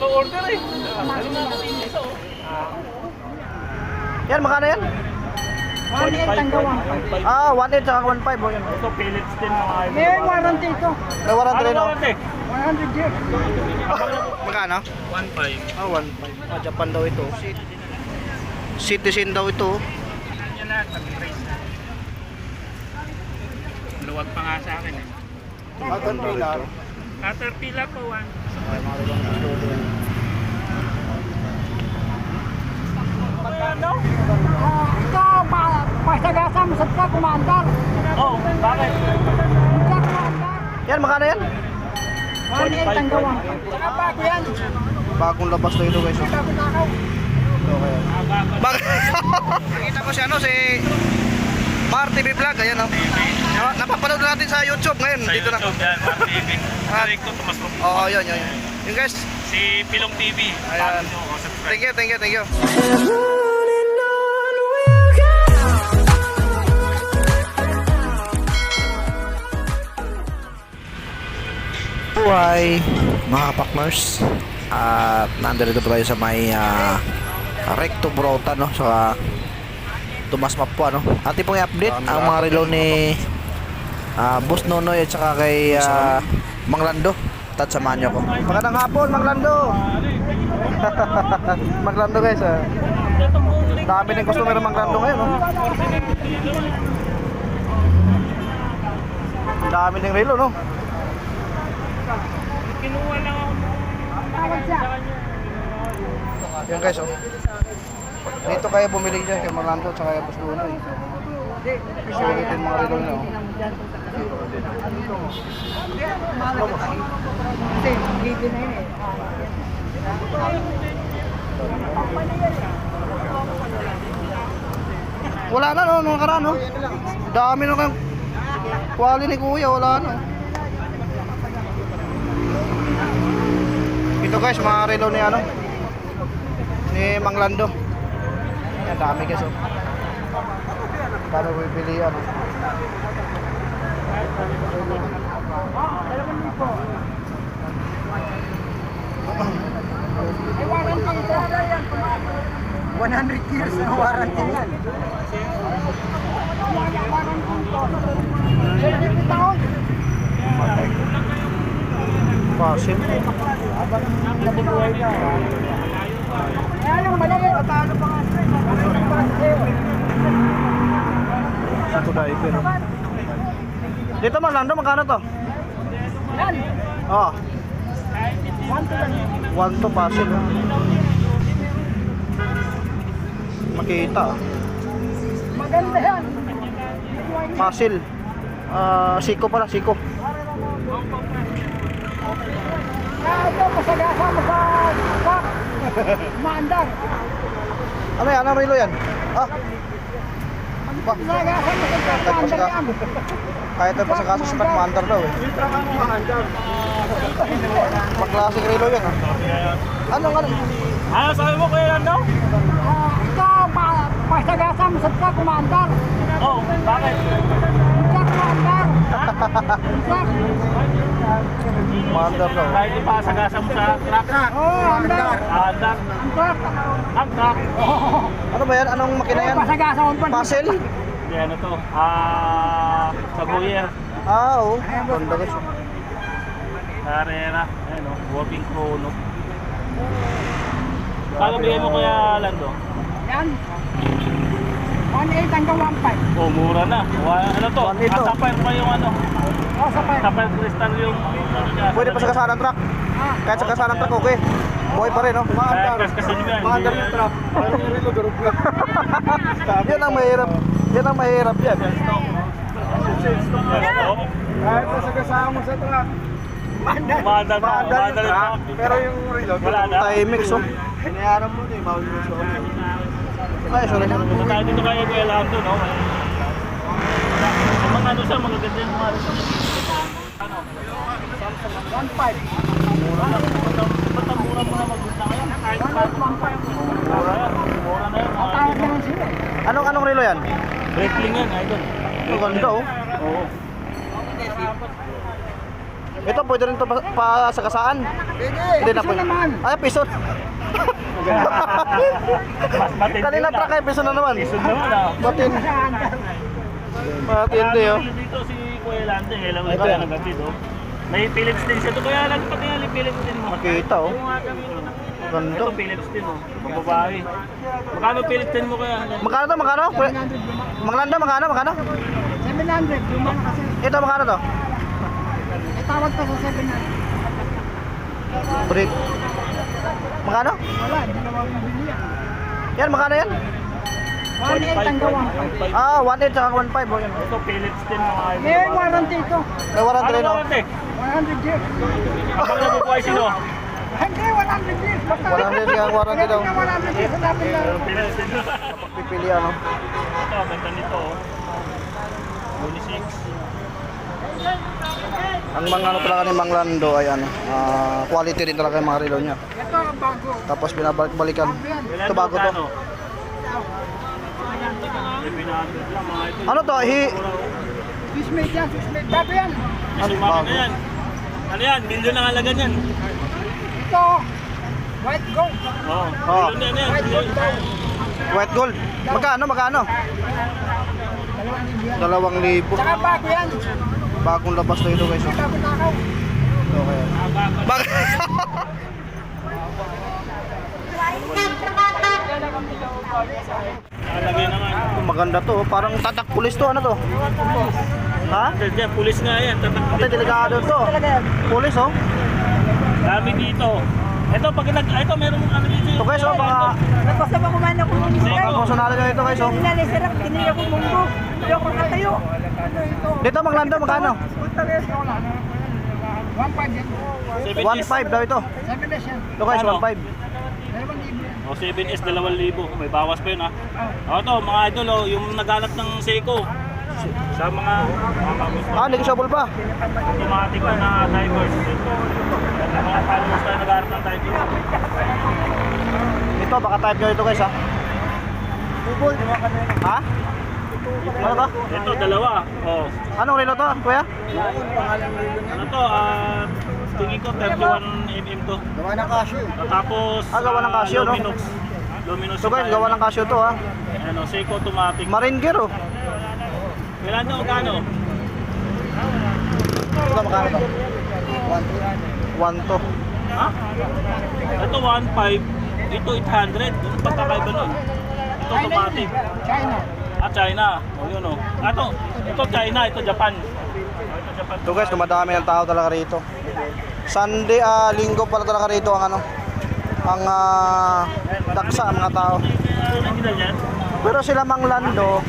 sa order eh. Alam mo. Yan, makano yan? 1.8 ang gawa. Ah, 1.8 saka 1.5 oh yun. Ito pellets din mga ayun. May warranty ito. May warranty rin oh. Ano 100 years. Magkano? 1.5. Ah, 1.5. Ah, Japan daw ito. Citizen daw ito. Yan na, tag-trace na. Luwag pa nga sa akin eh. Ah, Caterpillar. Ah, Caterpillar po, 1.5. Ano? Ah, ito, pa, pasagasa mo sa ka, kumandar. Oh, bakit? Ito, kumandar. Yan, magkano yan? 1.8 hanggang 1.5. Saka bago yan. Bagong labas na ito guys. oh. Ito kaya. Ah, bakit? Bak Nakita ko si ano si Mar TV Vlog ayan oh. Na- Napapanood natin sa YouTube ngayon Sa dito na. YouTube yan, Mar TV. Ah. Direct ko, Tomas Rob. Oo, yun, yun. yun. Yung guys, Si Pilong TV. Ayan. Thank you, thank you, thank you. Buhay mga pakmers at nandito tayo sa may uh, Recto Brota no sa Tomas Mapua no ating pong i-update ang mga relo ni ah, Boss Nonoy at saka kay uh, Mang Lando at samahan niyo ko magandang hapon Mang Lando Mang Lando guys ah. dami ng customer ng Mang Lando ngayon no? dami ng relo no Kinuha lang ako. Tawag siya. Yan guys, oh. Dito kayo bumili dyan kay Marlando at kay Boss Luno eh. Kasi ulit yung mga relo nyo. Kasi, libre na yun eh. Wala na no, nung nakaraan no. Dami na kayong quality ni kuya, wala na. Ito guys, mga relo ni ano. Ni Mang Yan, dami guys oh. Dami ko pipilian. oh. May warranty ito. 100 years na warranty yan. Warranty ito. 70 taon. Pasim. Nabubuhay ka. Kaya lang maliit. Paano pa nga Sito diver. Dito Mang Lando, magkano to? Yan. Oh, One to pasil. oh. Makita. oh. Maganda yan. Pasil. Ah, siko pala, siko. Kaya masagasa mo sa truck. Maandar. Ano yan? Anong relo yan? Ah, ba? Masagasa mo sa. Maandar yan. Kahit pa sa kaso sa mandar daw eh. Pang-klaseng relo yan ah. Ano, ano? Ano sabi mo kuya Lando? Ah, ito, pa, pasagasa mo sa truck. Maandar. Oh, bakit? Truck, maandar. Mandar daw. Kahit ipasagasa mo sa truck. Oh, andar. Andar. Ang truck. Ang truck. Ano ba yan? Anong makina yan? Pasagasa mo pa. Pasil? Hindi ano to. Ah, sa Guyer. Ah, oo. Ganda guys. oh. Carrera. Ayun o. Walking chrono. Paano bigyan mo kuya Lando? Yan. 1.8 hanggang 1.5. Oh, mura na. Wa- Ano to? One. Ah, sapphire pa yung ano. Oh, sa pa. Sapphire crystal yung... Pwede pa sa kasanan truck. Ah, Kahit sa kasanan truck, okay. Buhay pa rin, no? Kaya kas kasi nyo yan. Maandar yung truck. yan ang mahirap. Yan ang mahirap yan. Kahit sa kasama mo sa truck. Maandar. Maandar. Maandar yung truck. Pero yung reload, Wala na. Timex, oh. Inayaran mo ito, eh. Bawal mo siya. Ay, sorry. Punta tayo dito kaya kuya Lando, no? Yung mga ano siya, mga ganda yung mga ano. 1.5. Mura na. Ang mo Anong anong relo yan? Breakling yan, idol. Ang ganda, oh. Oo. Ito, pwede rin ito pa, pa sa kasaan. Pwede. Hindi na pwede. naman. Ay, piso. Mas matindi Kanina na. truck ay piso na naman. Piso naman ah. Matindi. Matindi oh. Dito si Kuya Lante, kailan mo Ito yan. ang gabi, no? May Philips din siya. Ito kaya lang pati nga yung Philips din mo. Makita oh. Yung mga kami, no? Ganda. Ito Philips din, oh. Mga babae. Magkano Philips din mo kaya? Magkano to? Magkano? Manglanda, magkano? Magkano? 700. Luma na kasi. Ito, magkano to? May tawad pa sa 700. Break. Magkano? Wala, hindi na ako nabili yan. Yan, magkano yan? 1.8 ang gawang. Ah, 1.8 saka 1.5 oh. Ito Philips din mga idol. May warranty ito. May warranty Ano rin oh. warranty? 100 years. Habang nabubuhay sino? Hindi, 100 years. Basta 100 nga ang warranty daw. Hindi ka 100 years. Sabi na. Philips din. Pipili ano. Ito, ganda nito, oh. Unisex. Ang mga ano talaga ni Mang Lando ay ano, ah, quality rin talaga yung mga relo niya. Ito ang bago. Tapos binabalik-balikan. Ito bago to. Ano to? Hi Fishmate yan, fishmate. Bago yan. Ano bago? na yan? Ano yan? Milyon ang halaga niyan. Ito. White gold. Oo. Oo. Milyon na yan. White gold white gold. Magkano? Magkano? Dalawang libo. Saka bago yan. Bagong labas na ito guys. Bago takaw. Okay. Bak Nakalagay na nga. Maganda to. oh. Parang tatak pulis to. Ano to? Ha? Diyan, pulis nga yan. Tatak Ate, delikado to. Pulis oh. Dami dito. Ito, pag nag... Ito, meron ano dito. Ito guys oh, mga Nagpasa ba kumain ako ng mga personal nyo ito guys oh. Sinalisirap, tinili ako munggo. Hindi ako nakatayo. Ito? Dito Mang Lando, magkano? Punta rin sa wala. 1.5 yan. 1.5 daw ito. 7 days yan. Ito guys, Ano? 1.5. O, 7S, 2,000. May bawas pa yun, ha? O, ito, mga idol, oh, yung naghanap ng Seiko. Sa mga... mga Ah, negotiable pa. automatic na na divers. Mga followers na naghanap ng divers. Ito, baka type nyo ito guys ha. Ha? Ano to? Ito, dalawa. O, Anong relo to, kuya? ano to, ah... tingin ko 31mm to. Gawa ng cashew. Tapos, Ah, gawa ng ah, Casio, no? Luminous. Luminous. Ito guys, gawa ng Casio to ha. Ano, Seiko automatic. Marine gear oh. Kailan nyo, magkano? Ito, magkano to? 1 to. Ha? Ito 1.5, ito 800. Yung pagkakaiba nun. Ito automatic. China. Ah, China. O yun o. Ah, ito, ito China, ito Japan. Ito guys, dumadami ng tao talaga rito. Sunday, ah, linggo pala talaga rito ang ano. Ang ah, daksa ang mga tao. Ang? Pero sila Mang Lando,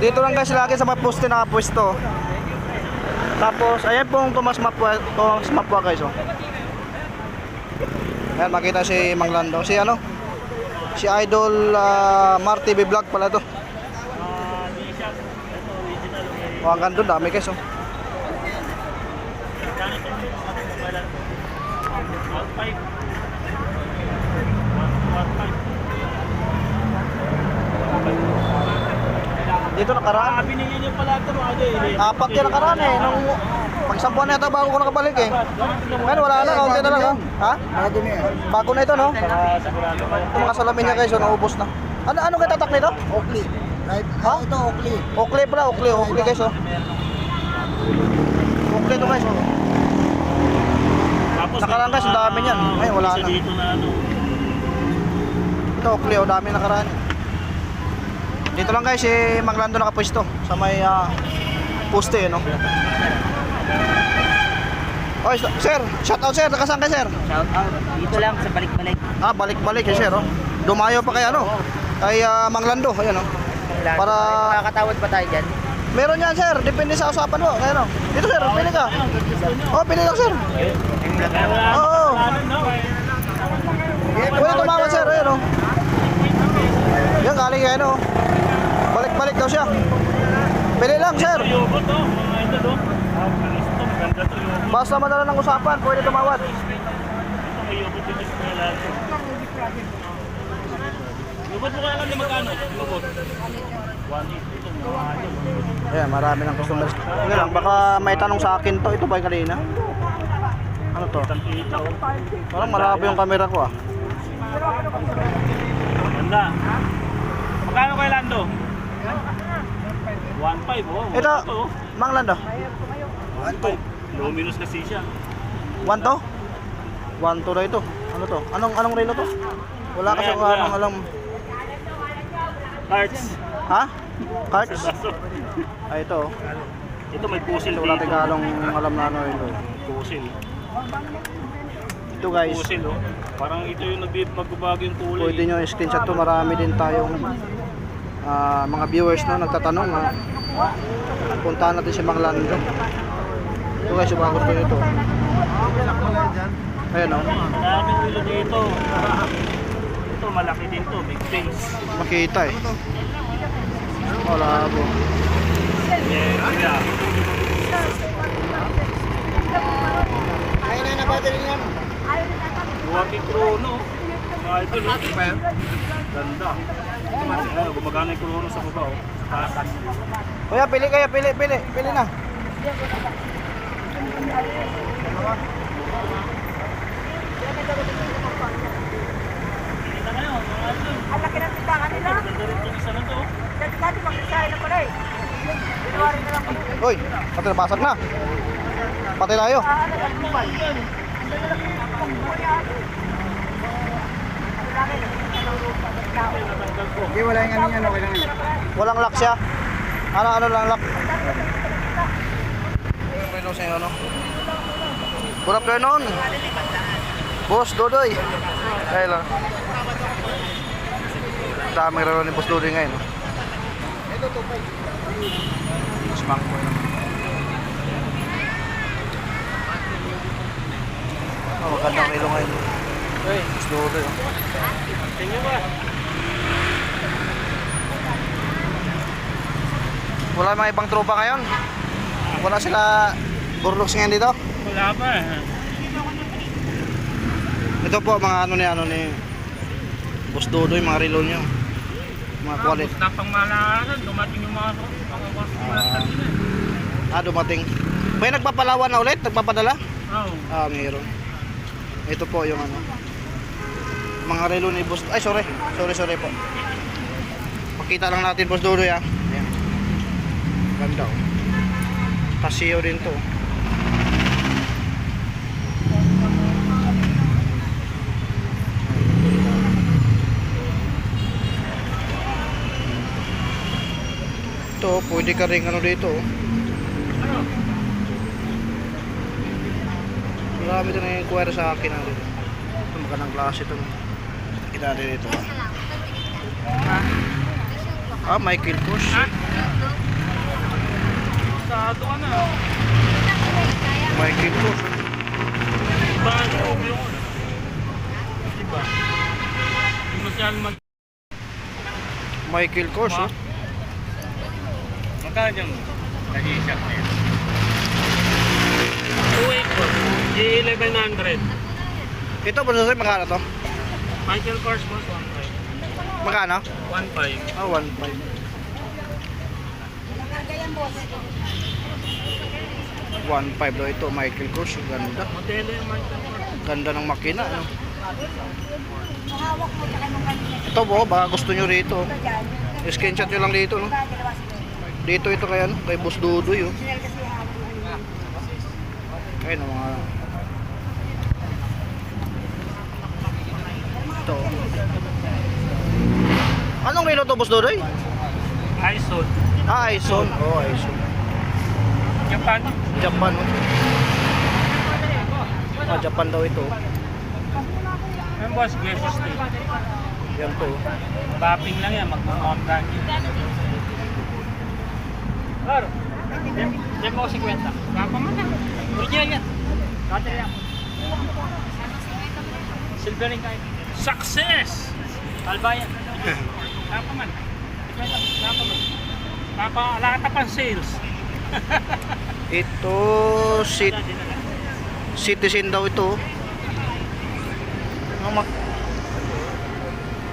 dito lang guys lagi sa may poste nakapwesto. Tapos, ayan pong Tomas Mapua, Tomas Mapua guys oh. Ayan, makita si Mang Lando. Si ano? Si Idol uh, Marty Vlog pala to. Ah, di siya. Ito original. Okay. O, hanggang doon, dami guys oh. Magkano ito? Magkano? 1.5. 1.5. Dito nakaraan. Ah, binigyan niyo pala ito mga idol. Apat yan nakaraan eh. Nung pagsampuan na ito bago ko nakabalik eh. Ngayon wala na, kaunti na lang oh. Ha? Nakadumi yan. Bago na ito no? Para sigurado kayo. Ito mga salamin niya guys, oh, naubos na. Ano ano kay tatak nito? Oakley. Ha? Ito, Oakley. Oakley pala, Oakley, Oakley guys oh. Oakley to guys oh. Tapos Nakaraan guys, ang dami niyan. Ngayon, wala na. dito na ano. Ito Oakley oh, dami nakaraan. Dito lang guys, si Maglando nakapwesto sa may ah, poste no. Oy, sir, shout out sir, nakasaan kay sir? Shout out. Dito lang sa balik-balik. Ah, balik-balik kay sir oh. Dumayo pa kay ano? Kay ah, Manglando, ayan oh. Para- Makakatawad pa tayo dyan. Meron yan sir, depende sa usapan mo. Ayan oh. Dito sir, pili ka. Oh, pili lang sir. Kaya wala Oo. wala na, no? Pwede tumawad sir, ayan oh. Yan, galing yan oh. Balik-balik daw siya. Pili lang sir. Oh. Oh. Basta madala ng usapan, pwede tumawad. Ito may yogurt Yogurt mo kaya lang magkano? Yogurt. 180 ito. Mga idol. Ayan, marami ng customers. Sige lang, baka may tanong sa akin to. Ito ba yung kanina? Ano to? Parang malabo yung camera ko ah. Ganda. Magkano kay Lando? 1.5 oh. Ito, oh. Mang Lando. 1.5. Luminous kasi siya. One to? One to na ito. Ano to? Anong anong relo to? Wala kasi wala. anong alam. Cards. Ha? Cards? Ay ito. oh. Ito may pusil Ito wala dito. Tagalong alam na ano ito. Pusil. Ito guys. Pusil oh. Parang ito yung nagbabago yung kulay. Pwede nyo screenshot to. Marami din tayong ah, mga viewers no nagtatanong ha. Puntahan natin si Mang Lando. Ito guys, yung mga gusto nito. Ayan oh. o. Maraming relo dito. Malaki din to, big face. Makita eh. Wala po. Yeah, kuya. Kaya na na battery niyan. Luwag yung chrono. Mga idol, oh. Ganda. Ano, gumagana yung chrono sa baba, oh. Tatas. Kuya, pili kayo, pili, pili, pili na. Kita kayo, mga idol. Ang laki ng tindahan nila. Ganda rin itong isa na to. oh. Dati dati magsasahin na pala eh. Ginawa rin na lang pala. Uy, pati basag na. Pati tayo. Ah, ano lang kumpay. Ang lalaki ng kumpay ate. Ang laki ng tao. Hindi, wala yung ano yan, okay lang Walang lock siya. Ano, ano lang lock. Ano sa ano? Good afternoon. Boss Dodoy. Kaya lang. Daming raro ni Boss Dodoy ngayon. No? Smack po yun. Oh, magandang relo ngayon. Hey, Boss Dodoy. Oh. Tingnan ba? Wala mga ibang tropa ngayon. Wala sila burloks ngayon dito. Wala pa eh. Ito po mga ano ni ano ni Boss Dodoy, mga relo niyo. Mga quality. Na pang malaran, dumating yung mga mga customer kanina. Ah, dumating. May nagpapalawan na ulit, nagpapadala? Oh. Ah, mayroon. Ito po yung ano. Mga relo ni Boss. Ay, sorry. Sorry, sorry po. Pakita lang natin Boss Dodoy ah. Ayan. Ganda oh. Casio din to. Ito, pwede ka rin ano dito. oh. Marami din na-inquire sa akin ano. Ito, magandang klase ito. Kita dito. Ah, ah Michael Kors. Sado ka na. Michael Kors. Bakit ko yung Diba? Hindi masyal mag... Michael Kors, oh. Magkano yung nag-i-shop na yun? 284. G1100. Ito, Boss Dodoy, magkano to? Michael Kors boss, 1.5. Magkano? 1.5. Ah, 1.5. One five daw ito, Michael Kors. Ganda. Ganda ng makina. Ano? Ito po, baka gusto nyo rito. Screenshot nyo lang dito. No? Dito ito kay, ano, kay Boss Dudoy. Oh. Ayun, oh, mga... Ito. Anong relo to, Boss Dudoy? ISO. Ah, Aison. Oh, Aison. Japan. Japan. Oh. Ah, Japan daw ito. Ayun boss, Gesso State. Yan to. Bapping lang yan, mag-on ranking. Claro. Diyan mo 50. Kapa man lang. Original yan. Cutter yan. Silvering kahit. Success! Kalbayan. Kapa man. 50. Kapa man. Kapa, lahat pa sales. Ito, sit, citizen daw ito. Mak-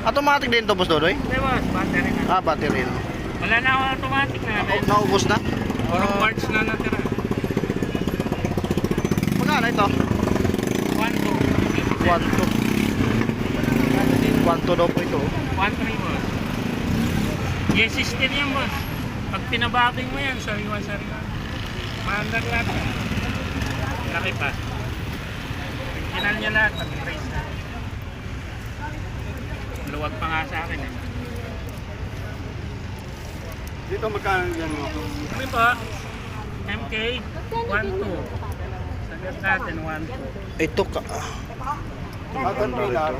Automatic din to, Boss Dodoy? Hindi boss, battery na. Ah, battery. No? Wala na ako automatic na. Na- Naubos na? Puro parts na natira. Magkano ito? 1-2. 1-2 daw po ito. 1-3 boss. Yes, system yan boss. Pag pinababing mo yan, sariwa-sariwa. Maandar lahat. Laki pa. Original niya lahat, pag trace na. Luwag pa nga sa akin eh. Dito magkano yan mo? Kami po, MK 1-2. Sagat natin 1-2. Ito ka. Aton pilar.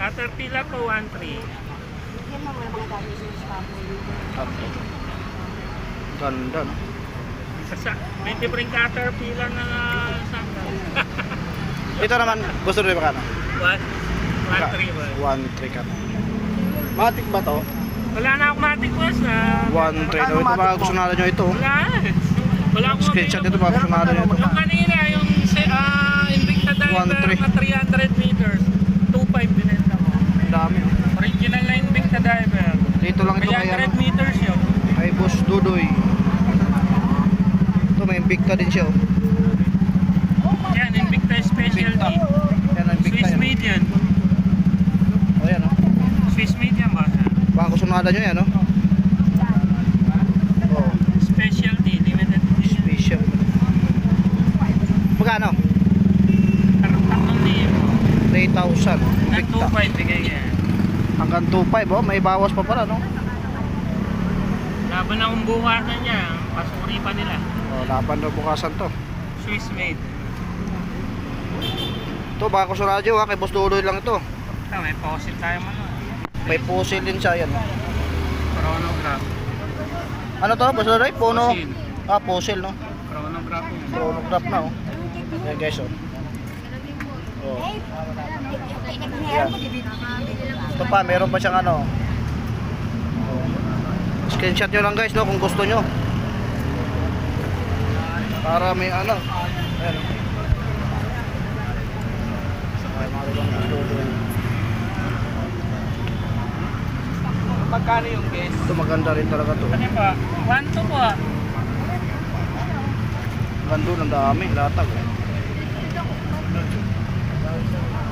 Caterpillar po 1-3. Ganda no? Sa, may different caterpillar na sangka. Ito naman, gusto rin ba ka no? 1-3 ba? 1-3 ka. Matik ba to? Wala na akong matik boss na. 1-3 daw. Ito mga gusto natin nyo ito. Wala. Wala akong Screenshot ito mga gusto natin nyo ito. Yung kanina, yung uh, Invicta Diver 1-3. na 300 meters, 2.5 binenta ko. Ang dami. oh. Original na Invicta Diver. Dito lang ito kay 300 ano. meters yun. Kay Boss Dudoy. Ito may Invicta din siya. oh. Yan, Invicta Specialty. Yan ang Invicta Swiss yan. median. O yan oh. Swiss median ba? Baka kusunada nyo yan oh. Oh, Specialty, limited edition. special. Magkano? Tatlong libo. 3,000. Invicta. 2.5 bigay yan. Hanggang 2,500 oh. May bawas pa pala no? Laban na kung bukasan niya, pasuri pa nila. Oh, laban daw bukasan to. Swiss made. Ito baka kusunada nyo ha. Kay Boss Dudoy lang ito. Ito, may faucet tayo man. May pusil din siya yan. Chronograph. Ano to? Boss Dudoy? Puno? Pusil. Ah, pusil no? Chronograph. Chronograph na oh. Yan guys oh. Oh. Ito pa, meron pa siyang ano. Screenshot nyo lang guys no kung gusto nyo. Para may ano. Ayan. Magkano yung guess? Ito maganda rin talaga to. Ano ba? 1 to po ah. Gando ng dami, latag. eh.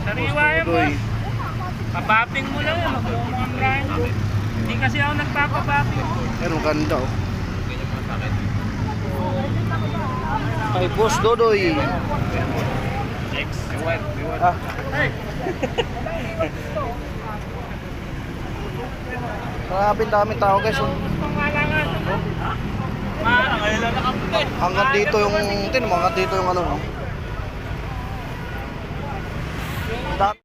Sariwa yan boss. Papapping mo lang yan. Ang brand. Hindi kasi ako nagpapapapping. Pero ganda oh. Kay Boss Dodoy. X. Ah, Hey! grabe daming tao guys. Oh. Ngayon lang nakapunta. Hanggang dito yung, tin mo, hanggang dito yung ano, no? Da-